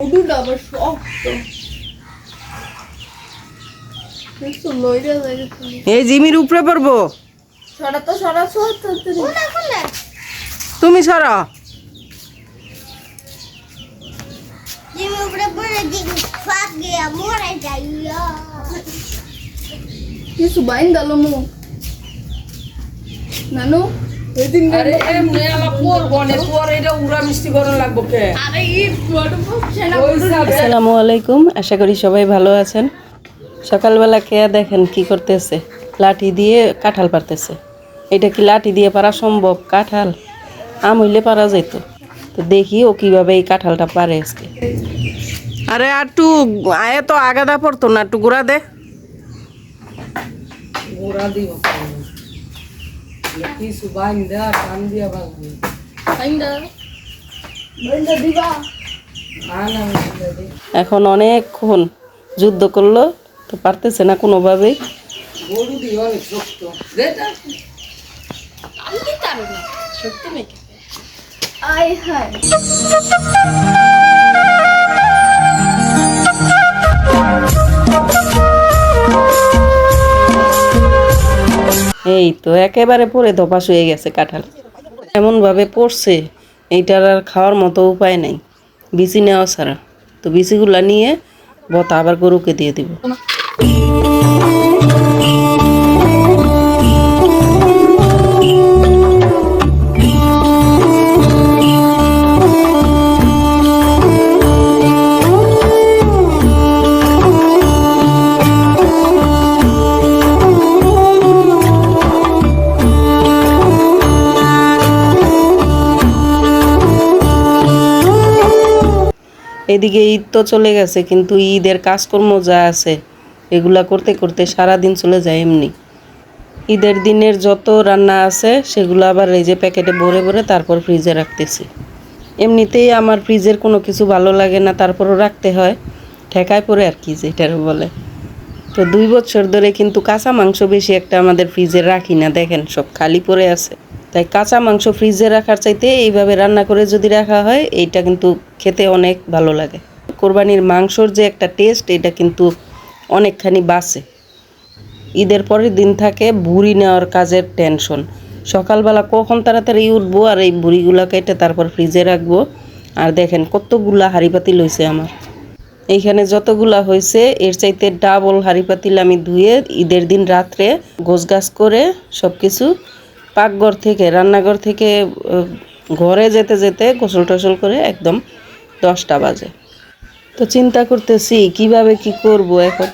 উডুটা আবার শক্ত এই জিমির উপরে পড়ব। তুমি সরা কিছু বাইন দালো মু। নানু? আসসালামু আলাইকুম আশা করি সবাই ভালো আছেন। সকালবেলা কে দেখেন কি করতেছে। লাঠি দিয়ে কাঁঠাল পারতেছে এটা কি লাঠি দিয়ে পারা সম্ভব? কাঁঠাল? আম হইলে পারা যেত তো দেখি ও কীভাবে এই কাঁঠালটা পারে আজকে। আরে আর একটু আয়ে তো আগাদা পড়তো না একটু গুড়া দে। গুড়া দিব কিছু বাইন দেয়া টান এখন অনেকক্ষণ যুদ্ধ করল তো পারতেছে না কোনোভাবেই। গরু দিয়ে অনেক শক্ত সত্যি নাকি আয় হায় এই তো একেবারে পরে ধপাস হয়ে গেছে কাঁঠাল। এমনভাবে পড়ছে, এইটার আর খাওয়ার মতো উপায় নাই। বিচি নেওয়া ছাড়া। তো বিচিগুলা নিয়ে বতা আবার গরুকে দিয়ে দিব। এদিকে ঈদ তো চলে গেছে, কিন্তু ঈদের কাজকর্ম যা আছে, এগুলা করতে করতে সারা দিন চলে যায় এমনি। ঈদের দিনের যত রান্না আছে, সেগুলো আবার এই যে প্যাকেটে ভরে ভরে তারপর ফ্রিজে রাখতেছি। এমনিতেই আমার ফ্রিজের কোনো কিছু ভালো লাগে না, তারপরও রাখতে হয়। ঠেকায় পড়ে আর কি যেটার বলে। তো দুই বছর ধরে কিন্তু কাঁচা মাংস বেশি একটা আমাদের ফ্রিজে রাখি না, দেখেন সব খালি পড়ে আছে। তাই কাঁচা মাংস ফ্রিজে রাখার চাইতে এইভাবে রান্না করে যদি রাখা হয়, এইটা কিন্তু খেতে অনেক ভালো লাগে। কোরবানির মাংসর যে একটা টেস্ট এটা কিন্তু অনেকখানি বাসে ঈদের পরের দিন থাকে বুড়ি নেওয়ার কাজের টেনশন সকালবেলা কখন তাড়াতাড়ি উঠবো আর এই বুড়িগুলা কেটে তারপর ফ্রিজে রাখব। আর দেখেন কতগুলা হাঁড়ি পাতিল হয়েছে আমার। এইখানে যতগুলা হয়েছে এর চাইতে ডাবল হাঁড়ি পাতিল আমি ধুয়ে ঈদের দিন রাত্রে গোছগাছ করে সব কিছু পাকঘর থেকে, রান্নাঘর থেকে ঘরে যেতে যেতে গোসল টোসল করে একদম দশটা বাজে। তো চিন্তা করতেছি, কীভাবে কি করব এখন?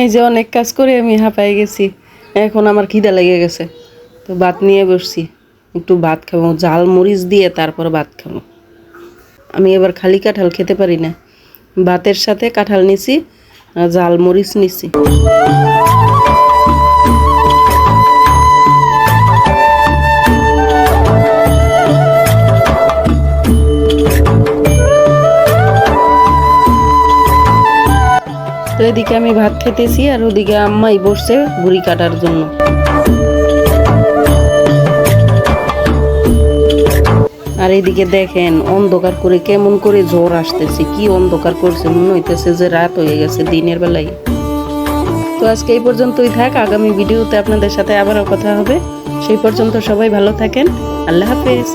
এই যে অনেক কাজ করে আমি হাঁপাই গেছি। এখন আমার খিদা লেগে গেছে। তো ভাত নিয়ে বসছি। একটু ভাত খাব জাল মরিচ দিয়ে তারপর ভাত খাব। আমি এবার খালি কাঁঠাল খেতে পারি না। ভাতের সাথে কাঁঠাল নিছি জাল মরিচ নিছি। এদিকে আমি ভাত খেতেছি আর ওদিকে আম্মাই বসছে বুড়ি কাটার জন্য। আর এইদিকে দেখেন অন্ধকার করে কেমন করে জ্বর আসতেছে, কি অন্ধকার করছে, মনে হইতেছে যে রাত হয়ে গেছে দিনের বেলায়। তো আজকে এই পর্যন্তই থাক, আগামী ভিডিওতে আপনাদের সাথে আবারও কথা হবে। সেই পর্যন্ত সবাই ভালো থাকেন, আল্লাহ হাফেজ।